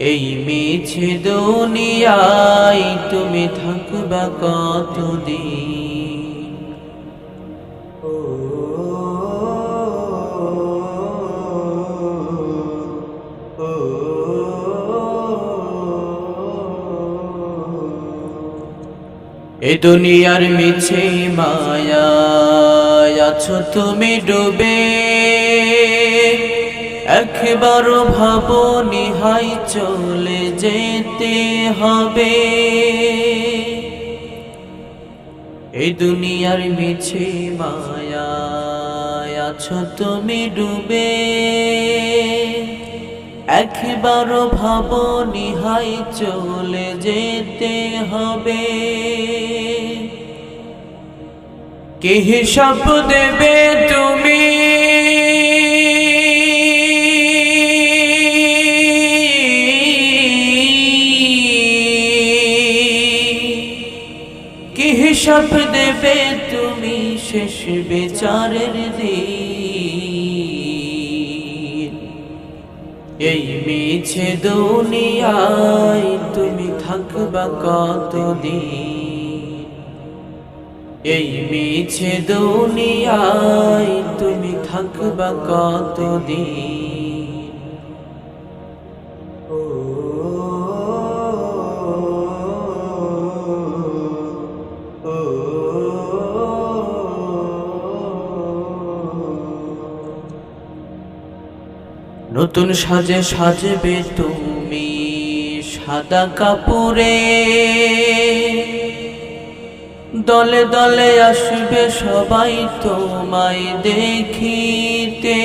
এই মিছে দুনিয়ায় তুমি থাকবা কতদিন? এ দুনিয়ার মিছে মায়া আছো তুমি ডুবে। একবার ভাবো নিহাই চলে যেতে হবে। এই দুনিয়ার মিছে মায়া আছো তুমি ডুবে। একবার ভাবো নিহাই চলে যেতে হবে। কি হিসাব দেবে তুমি? হিসাব দেবে তুমি শেষ বিচারের দিন। এই মিছে দুনিয়ায় তুমি থাকবা কতদিন? এই মিছে দুনিয়ায় তুমি থাকবা কতদিন? নতুন সাজে সাজবে তুমি সাদা কাপড়ে। দলে দলে আসবে সবাই তোমায় দেখিতে।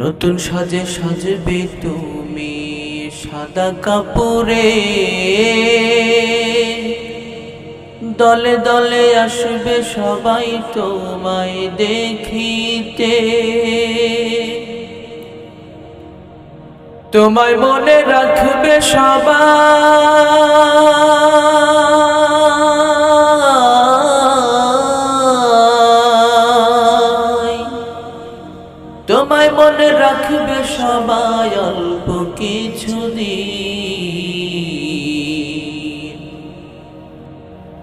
নতুন সাজে সাজবে তুমি সাদা কাপড়ে। দলে দলে আসবে সবাই তোমায় দেখিতে। তোমায় মনে রাখবে সবাই। তোমায় মনে রাখবে সবাই, অল্প কিছুদিন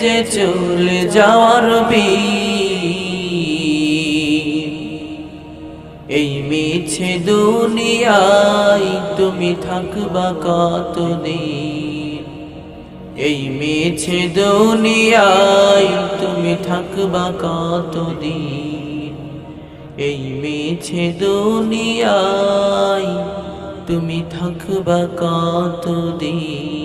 বেজে চলে যাওয়ার এই মিছে দুনিয়ায় তুমি থাকবা কতদিন? এই মিছে দুনিয়ায় তুমি থাকবা কতদিন? এই মিছে দুনিয়ায় তুমি থাকবা কতদিন?